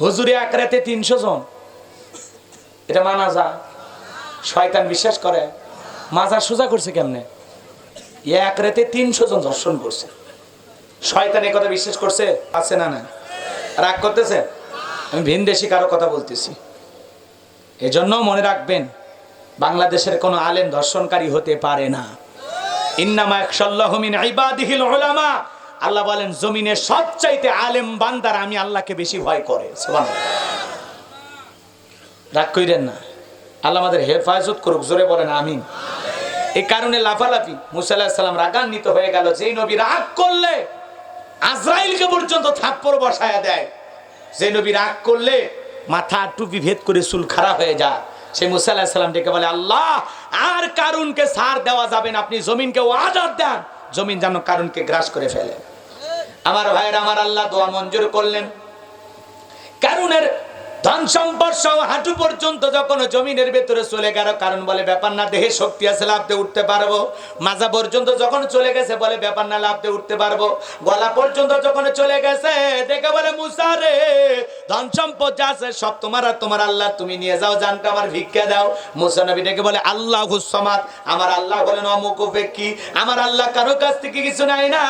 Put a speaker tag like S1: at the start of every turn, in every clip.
S1: হুজুরে এক রাতে তিনশো জন। এটা মানা যা। শয়তান বিশ্বাস করে মাজার সোজা করছে কেমনে? এক রাতে তিনশো জন দর্শন করছে। শয়তান কথা বিশ্বাস করছে, আছে না না রাগ করতেছে? আমি ভিন দেশি কারও কথা বলতেছি। এজন্য মনে রাখবেন, বাংলাদেশের কোনো আলেম ধর্ষণকারী হতে পারে না। ইন্নামা একশাল্লাহু মিন ইবাদিহিল উলামা। আল্লাহ বলেন জমিনে সবচাইতে আলেম বান্দার আমি আল্লাহকে বেশি ভয় করে। রাগ কইরেন না। আল্লাহ আমাদের হেফাজত করুক, জোরে বলেন, আমিন। এই কারণে লাফালাফি, মুসা আলাহিসাল্লাম সাল্লাম রাগান্বিত হয়ে গেল, যেই নবী রাগ করলে আজরাইলকে পর্যন্ত থাপ্পড় বসায়া দেয়। যে নবী রাগ করলে মাথা টুপি ভেদ করে চুল খারাপ হয়ে যায়। সে মুসা আলাহিসাল্লাম সাল্লাম ডেকে বলে, আল্লাহ, আর কারুনকে সার দেওয়া যাবে না। আপনি জমিনকে ওয়াদার দেন। জমিন যেন কারণকে গ্রাস করে ফেলে। আমার ভাইয়ের আমার আল্লাহ দোয়া মঞ্জুর করলেন। কারুনের ধন সম্পদ সহ হাঁটু পর্যন্ত যখন জমিনের ভেতরে চলে গেল, কারণ বলে, ব্যাপার না, দেহে শক্তি আছে লাভতে উঠতে পারব। মাজা পর্যন্ত যখন চলে গেছে, বলে, ব্যাপার না লাভতে উঠতে পারব। গলা পর্যন্ত যখন চলে গেছে, দেখে বলে মুসারে ধন সম্পদ যা আছে, সব তোমার আর তোমার আল্লাহ, তুমি নিয়ে যাও, জানটা আমার ভিক্ষা দাও। মুসা নবী ডেকে বলে, আল্লাহ হুসমাত আমার আল্লাহ বলেন, অমুক উপেক্ষী। আমার আল্লাহ কারও কাছ থেকে কিছু নাই না।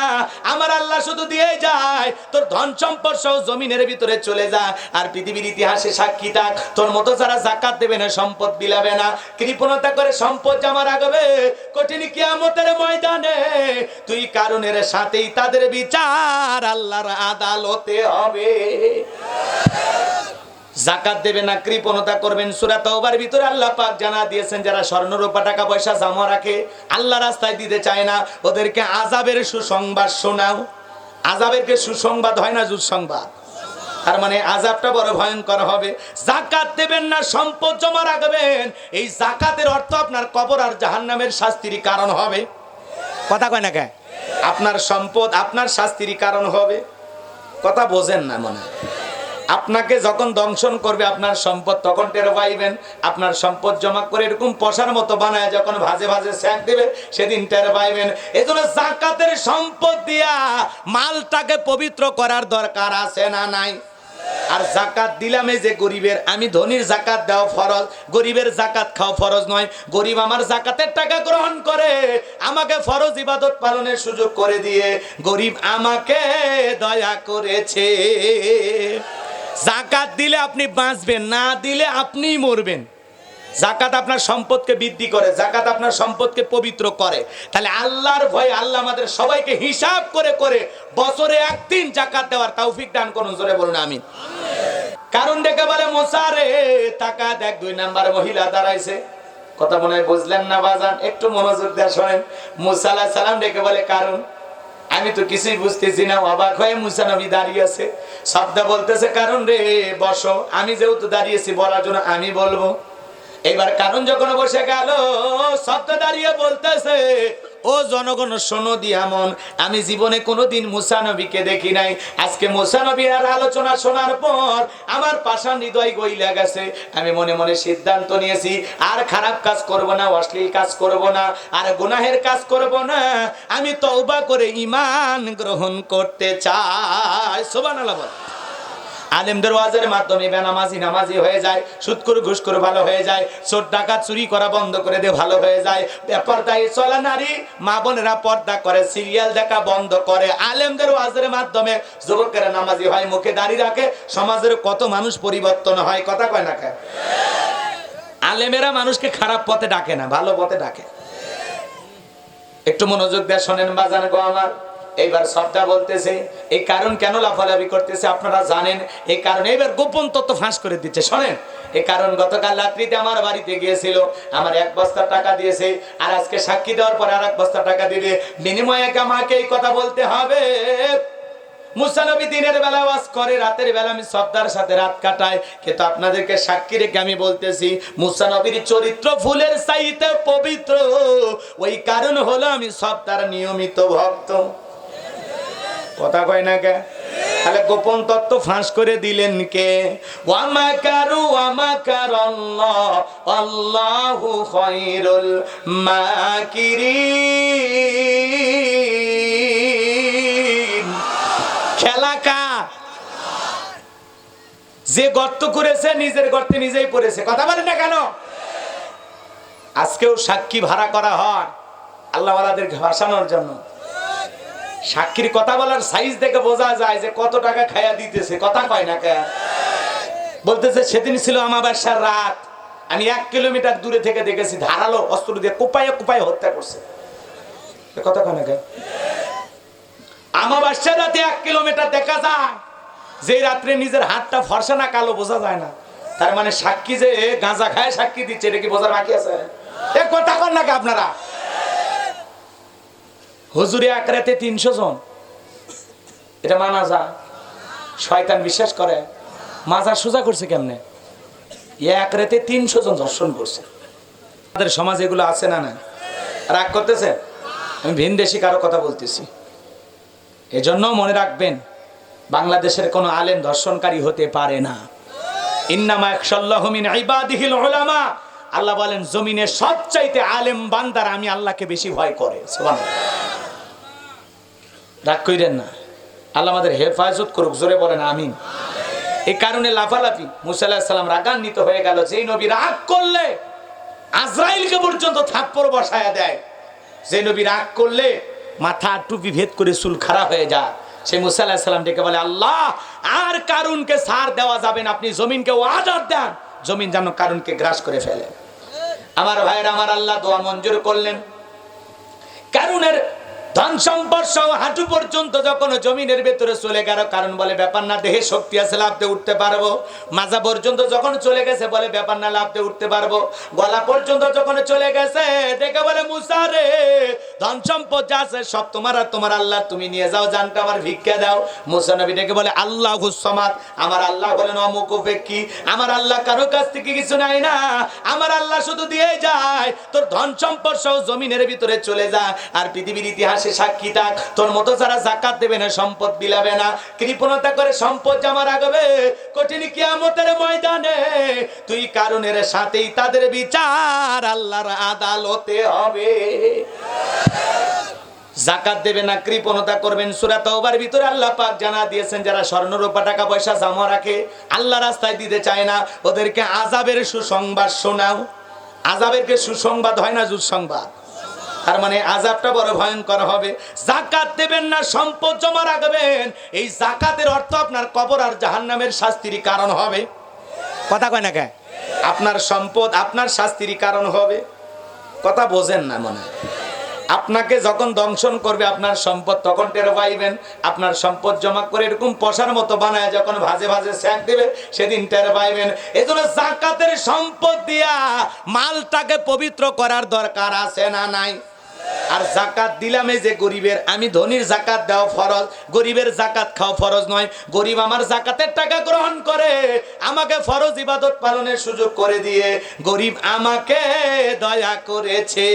S1: আমার আল্লাহ শুধু দিয়ে যায়। তোর ধন সম্পদ সহ জমিনের ভিতরে চলে যা। আর পৃথিবীর ইতিহাসে সাক্ষী থাক তোর মতো যারা জাকাত দেবে না, সম্পদ বিলাবে না। কৃপণতা করে সম্পদ জমা রাখবে কঠিন কিয়ামতের ময়দানে। তুই কারণের সাথেই তাদের বিচার আল্লাহর আদালতে হবে। জাকাত দেবে না, কৃপণতা করবেন। সূরা তওবার ভিতরে আল্লাহ পাক জানা দিয়েছেন, যারা স্বর্ণ রূপা টাকা পয়সা জমা রাখে, আল্লাহ রাস্তায় দিতে চায় না। ওদেরকে আজাবের সুসংবাদ শোনাও। আজাবেরকে সুসংবাদ হয় না, দুঃসংবাদ? তার মানে আজাবটা বড় ভয়ঙ্কর হবে। জাকাত দেবেন না, সম্পদ জমা রাখবেন। এই জাকাতের অর্থ আপনার কবর আর জাহান্নামের শাস্তির কারণ হবে। কথা কয় না কে? আপনার সম্পদ আপনার শাস্তির কারণ হবে। কথা বোঝেন না মনে আপনাকে যখন দংশন করবে, আপনার সম্পদ তখন টের পাইবেন। আপনার সম্পদ জমা করে এরকম পশার মতো বানায়, যখন ভাজে ভাজে স্যাক দেবে, সেদিন টের পাইবেন। এই জন্য জাকাতের সম্পদ দিয়া মালটাকে পবিত্র করার দরকার আছে না নাই? আর জাকাত দিলাম যে গরিবের। আমি ধনির জাকাত দেওয়া ফরজ। গরিবের জাকাত খাওয়া ফরজ নয়। গরিব আমার জাকাতের টাকা গ্রহণ করে, আমাকে ফরজ ইবাদত পালনের সুযোগ করে দিয়ে গরিব আমাকে দয়া করেছে। জাকাত দিলে আপনি বাঁচবেন, না দিলে আপনি মরবেন। জাকাত আপনার সম্পদকে বৃদ্ধি করে, জাকাত আপনার সম্পদকে পবিত্র করে। তাহলে আল্লাহর ভয় আল্লাহ আমাদের সবাইকে হিসাব করে করে বছরে একদিন জাকাত দেওয়ার তৌফিক দান করুন, জোরে বলুন আমি কারণ দেখে বলে মোসারে টাকা দেখ, দুই নাম্বার মহিলা দাঁড়াইছে। কথা মনে হয় বুঝলেন না, বাজান? একটু মনোযোগ দেওয়া শোনেন। মুসা আলাহিস সালাম ডেকে বলে, কারণ আমি তো কিছুই বুঝতেছি না। অবাক হয়ে মুসা নবী দাঁড়িয়ে আছে। শব্দ বলতেছে, কারণ রে, বসো, আমি যেহেতু দাঁড়িয়েছি, বলার জন্য আমি বলব। এবার কারণ যখন বসে গেল শব্দ দাঁড়িয়ে বলতেছে, ও জনগণ, শোনো দিয়ামন, আমি জীবনে কোনোদিন মুসা নবীকে দেখি নাই। আজকে মুসা নবীর আর আলোচনা শোনার পর আমার পাষাণ হৃদয় গইলা গেছে। আমি মনে মনে সিদ্ধান্ত নিয়েছি, আর খারাপ কাজ করব না, অশ্লীল কাজ করব না, আর গুনাহের কাজ করব না। আমি তওবা করে ইমান গ্রহণ করতে চাই। সুবহানাল্লাহ বল আলেমদের ওয়াজের মাধ্যমে বেনামাজি নামাজি হয়ে যায়, সুৎকুর ঘুষকুর ভালো হয়ে যায়, চোর ডাকাত চুরি করা বন্ধ করে দিয়ে ভালো হয়ে যায়। পর্দায় চলা নারী, মা বোনেরা পর্দা করে, সিরিয়াল দেখা বন্ধ করে। আলেমদের ওয়াজের মাধ্যমে যুবকেরা নামাজি হয়, মুখে দাঁড়িয়ে রাখে, সমাজের কত মানুষ পরিবর্তন হয়, কথা কয় না আলেমেরা মানুষকে খারাপ পথে ডাকে না, ভালো পথে ডাকে। একটু মনোযোগ দেয় শোনেন বাজান গো আমার। এইবার সবটা বলতেছে, এই কারণ কেন লাফালাফি করতেছে আপনারা জানেন? এই কারণে এবার গোপন তত্ত্ব ফাঁস করে দিচ্ছে। শোনেন, এই কারণ গতকাল রাত্রিতে আমার বাড়িতে গিয়েছিল, আমার এক বস্তা টাকা দিয়েছে, আর আজকে সাক্ষী দেওয়ার পরে আর এক বস্তা টাকা দিবে। বিনিময়ে আমাকে এই কথা বলতে হবে। মুসানবী দিনের বেলা ওয়াজ করে, রাতের বেলা আমি সর্দার সাথে রাত কাটাই। কিন্তু আপনাদেরকে সাক্ষী রেখে আমি বলতেছি মুসানবীর চরিত্র ফুলের চাইতে পবিত্র। ওই কারণ হলো আমি সর্দার নিয়মিত ভক্ত। কথা কয় না কে? তাহলে গোপন তত্ত্ব ফাঁস করে দিলেন কে? ওয়ামাকারু ওয়ামাকার আল্লাহ আল্লাহু খায়রুল মাকিরিন। খেলা কার? যে গর্ত করেছে, নিজের গর্তে নিজেই পড়েছে। কথা বলেন না কেন? আজকেও সাক্ষী ভাড়া করা হয়। আল্লাহওয়ালাদেরকে ভাসানোর জন্য। সাক্ষীর কথা বলার সাইজ দেখে বোঝা যায় যে কত টাকা খায়া দিতেছে। কথা কয় না বলতেছে, সেদিন ছিল আমাবাসার রাত। আমি এক কিলোমিটার দূরে থেকে দেখেছি, ধারালো অস্ত্র দিয়ে কোপায় কোপায় হত্যা করছে। কথা কয় না রাতে এক কিলোমিটার দেখা যায় যে রাত্রে নিজের হাতটা ফর্সা না কালো বোঝা যায় না। তার মানে সাক্ষী যে গাঁজা খায় সাক্ষী দিচ্ছে, এটা কি বোঝার বাকি আছে? কথা কন নাকি আপনারা? হুজুরে এক রাতে তিনশো জন। এটা মানা যা। শয়তান বিশ্বাস করে। মাজার সোজা করছে কেমনে? এক রাতে তিনশো জন দর্শন করছে। আমাদের সমাজ এগুলো আছে না না রাগ করতেছে? আমি ভিনদেশি কারও কথা বলতেছি। এজন্য মনে রাখবেন, বাংলাদেশের কোনো আলেম ধর্ষণকারী হতে পারে না। ইন্নামা একশাল্লাহু মিন ইবাদিহিল আল্লাহ বলেন জমিনে সবচাইতে আলেম বান্দার আমি আল্লাহকে বেশি ভয় করে। রাগ কইরেন না। আল্লাহ আমাদের হেফাজত করুক, জোরে বলেন, আমিন। এই কারণে লাফালাফি, মুসা আলাহিসাল্লাম সাল্লাম রাগান্বিত হয়ে গেল, যেই নবী রাগ করলে আজরাইলকে পর্যন্ত থাপ্পড় বসায়া দেয়। যে নবী রাগ করলে মাথা টুপি ভেদ করে চুল খারাপ হয়ে যায়। সে মুসা আলাহিসাল্লাম সাল্লাম ডেকে বলে, আল্লাহ, আর কারুনকে সার দেওয়া যাবে না, আপনি জমিনকে ওয়াদার দেন। জমিন যেন কারুনকে গ্রাস করে ফেলে। আমার ভাইয়ের, আমার আল্লাহ দোয়া মঞ্জুর করলেন। কারুনের ধন সম্পদ হাঁটু পর্যন্ত যখন জমিনের ভেতরে চলে গেল, কারণ বলে, ব্যাপার না, দেহে শক্তি আছে লাভতে উঠতে পারব। মাজা পর্যন্ত যখন চলে গেছে, বলে, ব্যাপার না লাভতে উঠতে পারব। গলা পর্যন্ত যখন চলে গেছে, দেখে বলে মুসারে ধন সম্পদ যা আছে, সব তোমার আর তোমার আল্লাহ, তুমি নিয়ে যাও আমার ভিক্ষা দাও। মুসা নবী ডেকে বলে, আল্লাহ হুসমাদ আমার আল্লাহ বলেন, অমুক উপেক্ষী। আমার আল্লাহ কারও কাছ থেকে কিছু নাই না। আমার আল্লাহ শুধু দিয়ে যায়। তোর ধন সহ জমিনের ভিতরে চলে যা। আর পৃথিবীর ইতিহাসে সাক্ষী থাক। তোর মতো যারা জাকাত দেবে না, সম্পদ বিলাবে না। কৃপণতা করে সম্পদ জমা রাখবে। কঠিন কিয়ামতের ময়দানে তুই কারণের সাথেই তাদের বিচার আল্লাহর আদালতে হবে। জাকাত দেবে না, কৃপণতা করবেন। সূরা তওবার ভিতরে আল্লাহ পাক জানা দিয়েছেন, যারা স্বর্ণ রূপা টাকা পয়সা জমা রাখে, আল্লাহ রাস্তায় দিতে চায় না। ওদেরকে আজাবের সুসংবাদ শোনাও। আজাবের কে সুসংবাদ হয় না, দুঃসংবাদ? তার মানে আজাবটা বড় ভয়ঙ্কর হবে। জাকাত দেবেন না, সম্পদ জমা রাখবেন। এই জাকাতের অর্থ আপনার কবর আর জাহান্নামের শাস্তির কারণ হবে। কথা কয় না কে? আপনার সম্পদ আপনার শাস্তির কারণ হবে। কথা বোঝেন না মনে আপনাকে যখন দংশন করবে, আপনার সম্পদ তখন টের পাইবেন। আপনার সম্পদ জমা করে এরকম পশার মতো বানায়, যখন ভাজে ভাজে স্যাক দেবে, সেদিন টের পাইবেন। এই জন্য জাকাতের সম্পদ দিয়া মালটাকে পবিত্র করার দরকার আছে না নাই? আর জাকাত দিলাম এই যে গরিবের। আমি ধনির জাকাত দেওয়া ফরজ, গরিবের জাকাত খাওয়া ফরজ নয়। গরিব আমার জাকাতের টাকা গ্রহণ করে, আমাকে ফরজ ইবাদত পালনের সুযোগ করে দিয়ে গরিব আমাকে দয়া করেছে।